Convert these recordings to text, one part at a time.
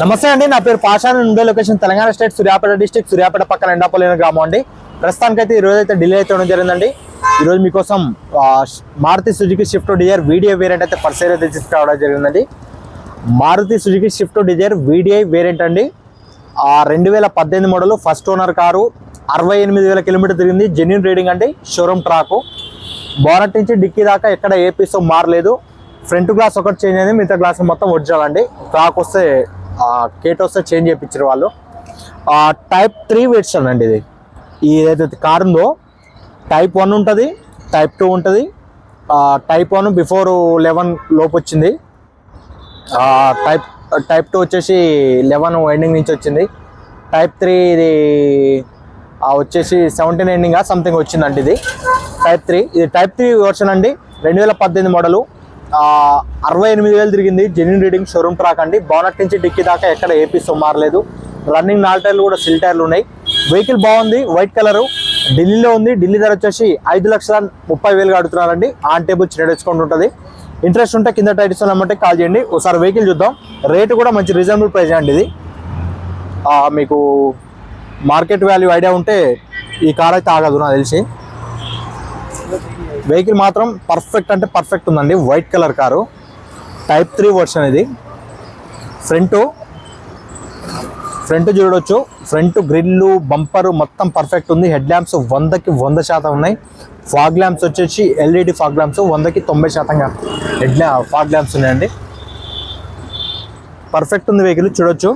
నమస్తే అండి నా పేరు పాషా ఉండే location Telangana state Suryapet district Suryapet పక్కన ఎండాపల్లి గ్రామం అండి ప్రస్తుతానికి అయితే ఈ రోజు అయితే డిలే అయితే ఉండడం జరిగిందండి. ఈరోజు మీకోసం Maruti Suzuki Swift Dzire video variant అయితే పర్సేర్ అయితే తీసుకురావడం జరిగిందండి. Maruti Suzuki Swift Dzire VDI variant అండి. రెండు వేల పద్దెనిమిది మోడల్ ఫస్ట్ ఓనర్ కారు అరవై ఎనిమిది వేల కిలోమీటర్ తిరిగింది. జెన్యున్ రీడింగ్ అండి షోరూమ్ ట్రాకు. బోనట్ నుంచి డిక్కీ దాకా ఎక్కడ ఏ పీసో మారలేదు. ఫ్రంట్ గ్లాస్ ఒకటి చేంజ్ అయింది మిగతా గ్లాస్ మొత్తం ఒరిజినల్ అండి. ట్రాక్ వస్తే కేట్ వస్తే చేంజ్ చేయించారు వాళ్ళు. టైప్ త్రీ వెర్షన్ అండి ఇది. ఈ ఏదైతే కార్ ఉందో టైప్ వన్ ఉంటుంది టైప్ టూ ఉంటుంది. టైప్ వన్ బిఫోర్ లెవెన్ లోపు వచ్చింది టైప్ టైప్ టూ వచ్చేసి లెవెన్ ఎండింగ్ నుంచి వచ్చింది. టైప్ త్రీ ఇది వచ్చేసి సెవెంటీన్ ఎండింగ్ సంథింగ్ వచ్చిందండి ఇది. టైప్ త్రీ ఇది టైప్ త్రీ వర్షన్ అండి. రెండు వేల పద్దెనిమిది మోడలు అరవై ఎనిమిది వేలు తిరిగింది. జెన్యున్ రీడింగ్ షోరూమ్ ట్రాక్ అండి. బోనట్ నుంచి డిక్కీ దాకా ఎక్కడ ఏపీ మారలేదు రన్నింగ్ నాలుగు టైర్లు కూడా సిల్ టైర్లు ఉన్నాయి. వెహికల్ బాగుంది. వైట్ కలరు ఢిల్లీలో ఉంది. ఢిల్లీ ధర వచ్చేసి ఐదు లక్షల ముప్పై వేలు అడుగుతున్నారండి. ఆన్ టేబుల్ చిన్న డిస్కౌంట్ ఉంటుంది. ఇంట్రెస్ట్ ఉంటే కింద టైటిల్స్ ఉన్నమంటే కాల్ చేయండి. ఒకసారి వెహికల్ చూద్దాం. రేటు కూడా మంచి రీజనబుల్ ప్రైస్ అండి ఇది. మీకు మార్కెట్ వాల్యూ ఐడియా ఉంటే ఈ కార్ అయితే ఆగదు నాకు తెలిసి. వెహికల్ మాత్రం పర్ఫెక్ట్ అంటే పర్ఫెక్ట్ ఉందండి. White colour car type three version ఇది. ఫ్రంట్ ఫ్రంట్ చూడొచ్చు. ఫ్రంట్ గ్రిల్లు బంపర్ మొత్తం పర్ఫెక్ట్ ఉంది. హెడ్ ల్యాంప్స్ వందకి వంద శాతం ఉన్నాయి. ఫాగ్ ల్యాంప్స్ వచ్చేసి ఎల్ఈడి ఫాగ్ ల్యాంప్స్ వందకి తొంభై శాతంగా హెడ్ ల్యా ఫాగ్ ల్యాంప్స్ ఉన్నాయండి. పర్ఫెక్ట్ ఉంది వెహికల్ చూడొచ్చు.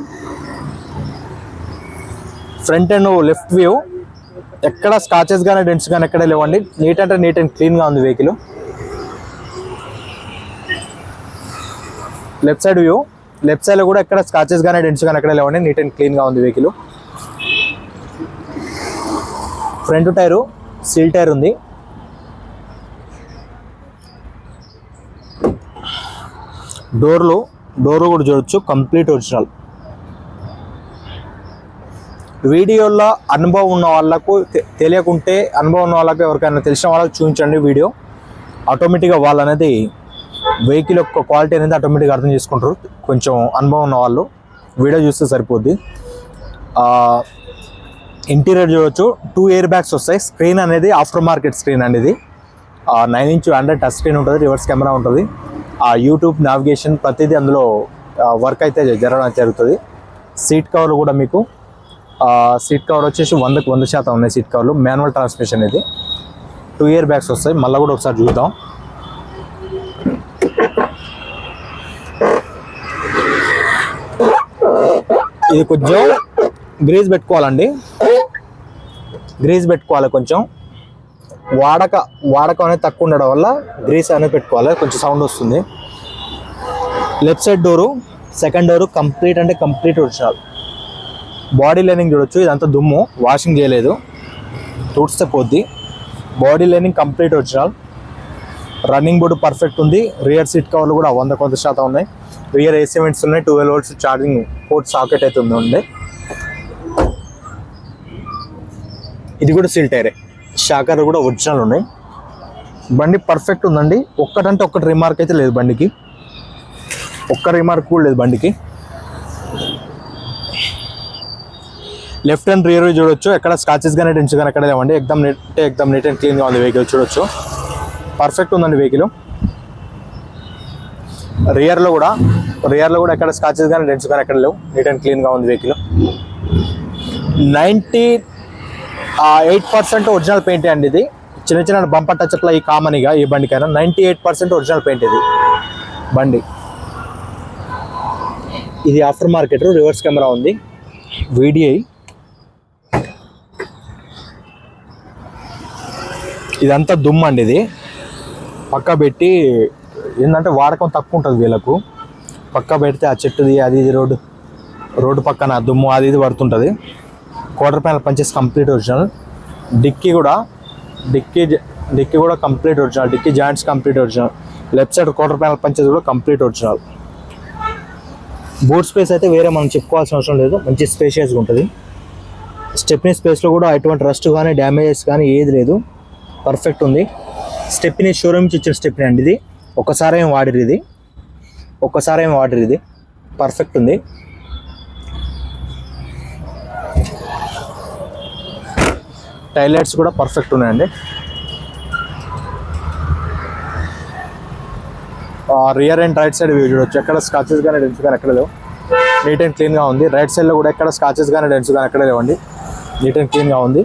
ఫ్రంట్ అండ్ లెఫ్ట్ వ్యూ ఎక్కడ స్కాచెస్ కానీ డెంట్స్ కానీ ఎక్కడ లేవండి. నీట్ అంటే నీట్ అండ్ క్లీన్గా ఉంది vehicle left side view left సైడ్లో కూడా ఎక్కడ స్కాచెస్ కానీ డెంట్స్ కానీ ఎక్కడ లేవండి. నీట్ అండ్ క్లీన్గా ఉంది vehicle front tyre seal tyre ఉంది. డోర్లు డోర్ కూడా చూడొచ్చు. కంప్లీట్ ఒరిజినల్ వీడియోలో అనుభవం ఉన్న వాళ్ళకు తెలియకుంటే అనుభవం ఉన్న వాళ్ళకు ఎవరికైనా తెలిసిన వాళ్ళకి చూపించండి వీడియో. ఆటోమేటిక్గా వాళ్ళు అనేది వెహికల్ యొక్క క్వాలిటీ అనేది ఆటోమేటిక్గా అర్థం చేసుకుంటారు. కొంచెం అనుభవం ఉన్న వాళ్ళు వీడియో చూస్తే సరిపోద్ది. ఇంటీరియర్ చూడొచ్చు. టూ ఇయర్ బ్యాగ్స్ వస్తాయి. స్క్రీన్ అనేది ఆఫ్టర్ మార్కెట్ స్క్రీన్ అనేది nine inch hundred touch screen ఉంటుంది. రివర్స్ కెమెరా ఉంటుంది. ఆ యూట్యూబ్ నావిగేషన్ ప్రతిదీ అందులో వర్క్ అయితే జరగడం జరుగుతుంది. సీట్ కవర్లు కూడా మీకు సీట్ కవర్ వచ్చేసి వందకు వంద శాతం ఉన్నాయి సీట్ కవర్లు మాన్యువల్ ట్రాన్స్మిషన్ ఇది. టూ ఇయర్ బ్యాగ్స్ వస్తాయి. మళ్ళీ కూడా ఒకసారి చూద్దాం. ఇది కొంచెం గ్రీజ్ పెట్టుకోవాలండి. గ్రీజ్ పెట్టుకోవాలి కొంచెం. వాడక వాడకం అనేది తక్కువ ఉండడం వల్ల గ్రీస్ అనేది పెట్టుకోవాలి. కొంచెం సౌండ్ వస్తుంది. Left side door second door complete అంటే కంప్లీట్ ఒరిజినల్ బాడీ లైనింగ్ చూడొచ్చు ఇదంతా దుమ్ము వాషింగ్ చేయలేదు. తుడిస్తే పోద్ది body lining complete original. Running board perfect ఉంది. రియర్ సీట్ కవర్లు కూడా వంద కొంత శాతం ఉన్నాయి. రియర్ ఏసీ వెంట్స్ ఉన్నాయి twelve volts charging port socket అయితే ఉంది ఇది కూడా సీల్ టైరే షాకర్ కూడా ఒరిజినల్ ఉన్నాయి. బండి పర్ఫెక్ట్ ఉందండి. ఒక్కటంటే ఒక్కటి రిమార్క్ అయితే లేదు బండికి. ఒక్క రిమార్క్ కూడా లేదు బండికి. లెఫ్ట్ అండ్ రియర్ చూడొచ్చు. ఎక్కడ స్కాచెస్ కానీ డెంట్స్ కానీ ఎక్కడ లేవండి. ఎక్దమ్ నీట్ ఎక్దమ్ నీట్ అండ్ క్లీన్గా ఉంది వెహికల్ చూడొచ్చు. పర్ఫెక్ట్ ఉందండి వెహికల్ రియర్లో కూడా రియర్లో కూడా ఎక్కడ స్కాచెస్ కానీ డెంట్స్ కానీ ఎక్కడ లేవు. నీట్ అండ్ క్లీన్గా ఉంది vehicle ninety eight percent original paint అండి ఇది. చిన్న చిన్న బంపర్ టచ్అప్లో ఈ కామన్గా ఈ బండికైనా. Ninety eight percent original paint ఇది. బండి. ఇది ఆఫ్టర్ మార్కెట్ రివర్స్ కెమెరా ఉంది వీడిఐ ఇదంతా దుమ్ము అండి ఇది. పక్క పెట్టి ఏంటంటే వాడకం తక్కువ ఉంటుంది వీళ్ళకు. పక్క పెడితే ఆ చెట్టుది అది ఇది రోడ్డు రోడ్డు పక్కన దుమ్ము అది ఇది పడుతుంటుంది. Quarter panel punches complete original dicky కూడా డిక్కీ డిక్కీ కూడా complete original dicky joints complete original left side quarter panel punches కూడా కంప్లీట్ ఒరిజినల్ బూట్ స్పేస్ అయితే వేరే మనం చెప్పుకోవాల్సిన అవసరం లేదు. మంచి స్పేషియస్గా ఉంటుంది. స్టెప్నీ స్పేస్లో కూడా ఎటువంటి రస్ట్ కానీ డ్యామేజెస్ కానీ ఏది లేదు. పర్ఫెక్ట్ ఉంది. స్టెప్ని షోరూమ్ నుంచి ఇచ్చిన స్టెప్ని అండి ఇది. ఒకసారి ఏం వాడరు ఇది. ఒకసారి ఏం వాడిరు ఇది. పర్ఫెక్ట్ ఉంది. టైలైట్స్ కూడా పర్ఫెక్ట్ ఉన్నాయండి. Rear and right side view చూడొచ్చు. ఎక్కడ స్కాచెస్ కానీ డెన్స్ కానీ ఎక్కడ లేవు. నీట్ అండ్ క్లీన్గా ఉంది. రైట్ సైడ్లో కూడా ఎక్కడ స్కాచెస్ కానీ డెన్స్ కానీ ఎక్కడ లేవండి. నీట్ అండ్ క్లీన్గా ఉంది.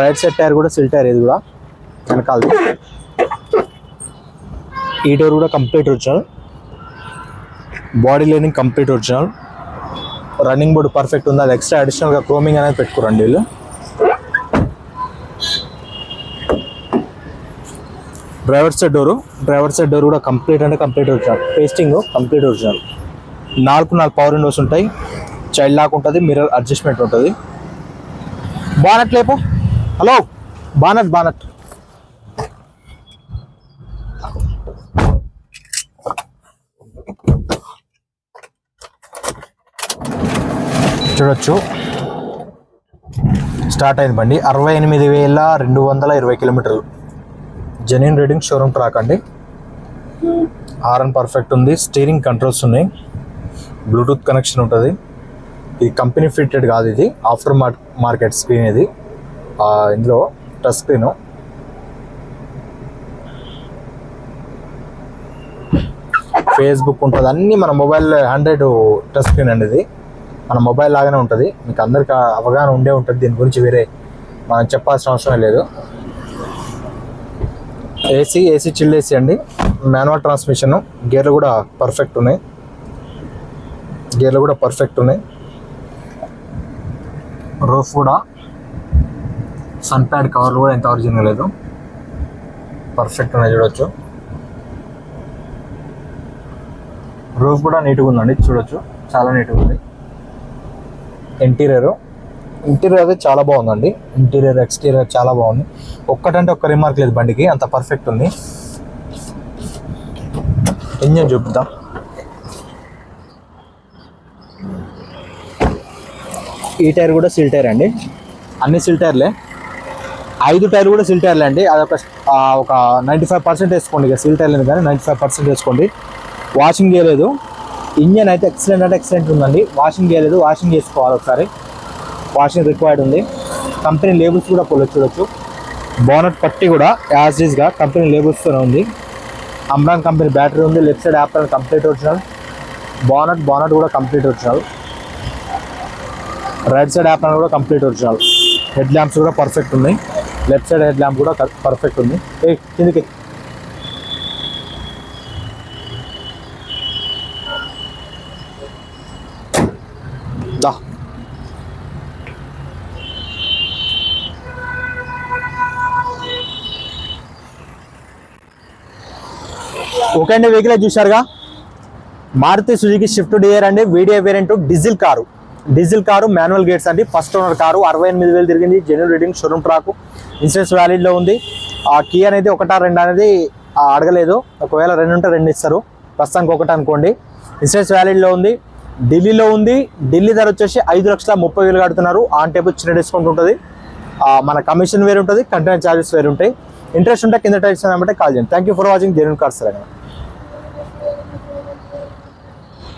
రైట్ సైడ్ టైర్ కూడా సిల్ టైర్ ఇది కూడా. వెనకాలది ఈ డోర్ కూడా complete original body lining complete original running board perfect ఉంది. అది ఎక్స్ట్రా అడిషనల్గా క్రోమింగ్ అనేది పెట్టుకోరండి వీళ్ళు. Driver side door driver side door కూడా కంప్లీట్ అంటే complete original pasting complete original నాలుగు నాలుగు పవర్ విండోస్ ఉంటాయి. చైల్డ్ లాక్ ఉంటుంది మిర్రర్ అడ్జస్ట్మెంట్ ఉంటుంది. బానట్ లేపు. హలో బానట్ బానట్ చూడొచ్చు. స్టార్ట్ అయింది బండి. అరవై ఎనిమిది వేల రెండు వందల ఇరవై కిలోమీటర్లు. జెన్యున్ రీడింగ్ షోరూమ్ ట్రాక్ అండి. ఆర్ఎన్ పర్ఫెక్ట్ ఉంది. స్టీరింగ్ కంట్రోల్స్ ఉన్నాయి. బ్లూటూత్ కనెక్షన్ ఉంటుంది. ఇది కంపెనీ ఫిట్టెడ్ కాదు ఇది. ఆఫ్టర్ మార్కెట్ స్క్రీన్ ఇది. ఇందులో టచ్ స్క్రీన్ ఫేస్బుక్ ఉంటుంది. అన్నీ మన మొబైల్ హండ్రెడ్ టచ్ స్క్రీన్ అండి ఇది. మన మొబైల్ లాగానే ఉంటుంది. మీకు అందరికి అవగాహన ఉండే ఉంటుంది. దీని గురించి వేరే మనం చెప్పాల్సిన అవసరం లేదు. ఏసీ ఏసీ చిల్ ఏసీ అండి. మాన్యువల్ ట్రాన్స్మిషన్ గేర్లు కూడా పర్ఫెక్ట్ ఉన్నాయి. గేర్లు కూడా పర్ఫెక్ట్ ఉన్నాయి. రూఫ్ కూడా సన్ ప్యాడ్ కవర్లు కూడా ఎంత ఒరిజినల్ లేదు. పర్ఫెక్ట్ ఉన్నాయి చూడొచ్చు. రూఫ్ కూడా నీట్గా ఉందండి. చూడొచ్చు. చాలా నీట్గా ఉంది. ఇంటీరియర్ ఇంటీరియర్ అయితే చాలా బాగుందండి. ఇంటీరియర్ ఎక్స్టీరియర్ చాలా బాగుంది. ఒక్కటంటే ఒక్క రిమార్క్ లేదు బండికి అంత పర్ఫెక్ట్ ఉంది. ఇంజన్ చూపుతాం ఈ టైర్ కూడా సిల్ టైర్ అండి. అన్ని సిల్ టైర్లే. ఐదు టైర్లు కూడా సిల్ టైర్లే అండి. అదొక ఒక నైంటీ ఫైవ్ పర్సెంట్ వేసుకోండి ఇక సిల్ టైర్లు కానీ నైంటీ ఫైవ్ పర్సెంట్ వేసుకోండి. వాషింగ్ చేయలేదు. ఇంజన్ అయితే ఎక్సలెంట్ అంటే ఎక్సలెంట్ ఉందండి. వాషింగ్ చేయలేదు వాషింగ్ చేసుకోవాలి ఒకసారి. వాషింగ్ రిక్వైర్డ్ ఉంది. కంపెనీ లేబుల్స్ కూడా పొల చూడొచ్చు. బోనట్ పట్టి కూడా యాజ్ ఈజ్గా కంపెనీ లేబుల్స్తోనే ఉంది. అమ్రాన్ కంపెనీ బ్యాటరీ ఉంది. లెఫ్ట్ సైడ్ యాప్ కంప్లీట్ ఒరిజినల్ బోనట్ బోనట్ కూడా కంప్లీట్ ఒరిజినల్ రైట్ సైడ్ యాప్ కూడా కంప్లీట్ ఒరిజినల్ హెడ్ ల్యాంప్స్ కూడా పర్ఫెక్ట్ ఉన్నాయి. లెఫ్ట్ సైడ్ హెడ్ ల్యాంప్ కూడా పర్ఫెక్ట్ ఉంది. కిందకి ఓకే అండి వెహికల్ చూశారుగా? మారుతి సుజుకి షిఫ్ట్ డియర్ అండి. Video variant diesel car. Diesel car manual gates అండి. ఫస్ట్ ఓనర్ కారు అరవై ఎనిమిది వేలు తిరిగింది. Genuine reading showroom track. Insurance వ్యాలిడ్లో ఉంది. ఆ కీ అనేది ఒకటా రెండు అనేది అడగలేదు. ఒకవేళ రెండు ఉంటే రెండు ఇస్తారు. ప్రస్తుతానికి ఒకటి అనుకోండి. ఇన్సూరెన్స్ వ్యాలిడ్లో ఉంది. ఢిల్లీలో ఉంది. ఢిల్లీ ధర వచ్చేసి ఐదు లక్షల ముప్పై వేలు కడుతున్నారు. ఆన్ టేబుల్ చిన్న డిస్కౌంట్ ఉంటుంది. మన కమిషన్ వేరు ఉంటుంది కంటైనర్ ఛార్జెస్ వేరు ఉంటాయి ఇంట్రెస్ట్ ఉంటే కింద టైప్స్ అంటే కాల్ చేయండి. Thank you for watching Genuine Cars